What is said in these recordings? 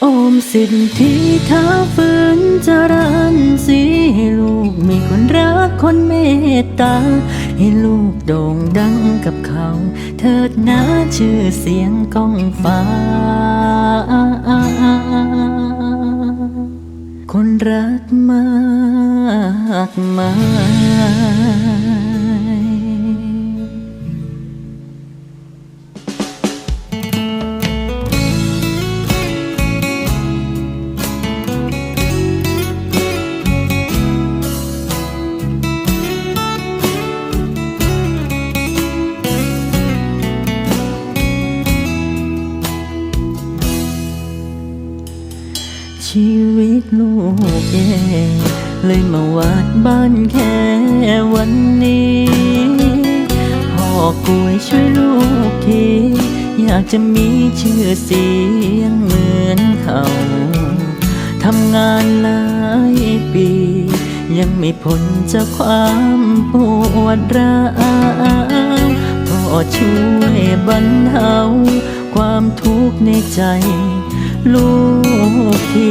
โอมสิทธิท้าฝืนจรันสีให้ลูกมีคนรักคนเมตตา ให้ลูกโด่งดังกับเขา เถิดนะชื่อเสียงก้องฟ้า คนรักมากมาย ชีวิตลูกแย่เลยมาวาดบ้านแค่วันนี้พ่อกวยช่วยลูกทีอยากจะมีชื่อเสียงเหมือนเขาทำงานหลายปี ยังไม่พ้นจากความปวดร้าวพ่อช่วยบรรเทาความทุกข์ในใจ ลูกที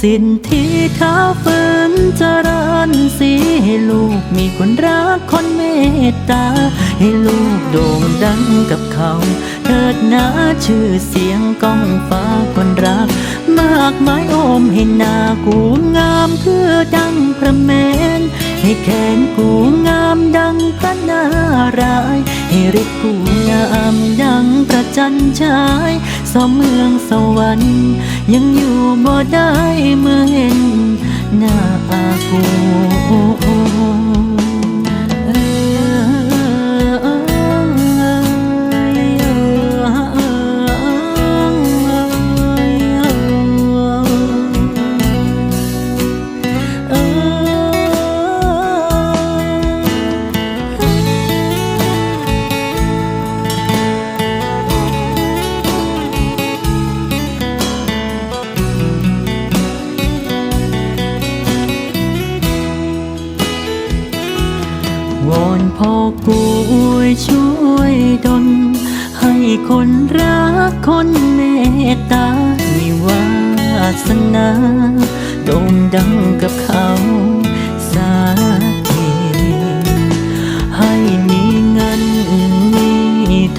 สินที่ท้าฝืนจรันสีให้ลูกมีคนรักคนเมตตา ให้ลูกโด่งดังกับเขา เถิดนะชื่อเสียงก้องฟ้าคนรัก มากมายโอมให้หน้ากูงามคือดังพระแมน ให้แขนกูงามดังพระนาราย ให้ฤทธิ์กูงามดังพระจันทร์ฉาย สอมเมืองสวรรค์ ยังอยู่บ่ได้เมื่อเห็นหน้าอากู พ่อกวยช่วยดลให้คนรักคนเมตตามีวาสนาโด่งดังกับเขาสักทีให้มีเงินมี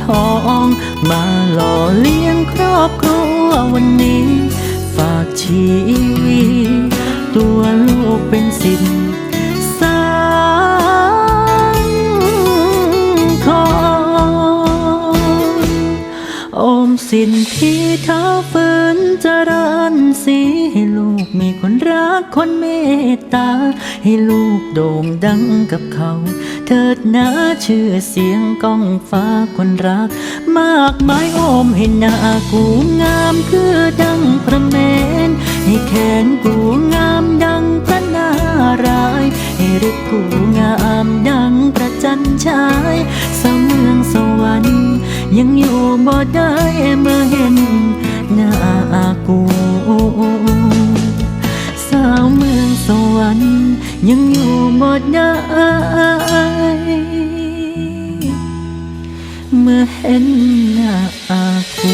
ทอง มาหล่อเลี้ยงครอบครัววันนี้ ฝากชีวิตตัวลูกเป็นสิทธิ์ สินที่เท้าฝืนจะรันสีให้ลูกมีคนรักคนเมตตา ให้ลูกโด่งดังกับเขา เถิดนะชื่อเสียงก้องฟ้าคนรัก มากมายโอมให้หน้ากูงามคือดังพระเมนให้แขนกูงามดังพ ได้เมื่อเห็นหน้ากูสาวเมืองสวรรค์ยังอยู่บ่ได้เมื่อเห็นหน้ากู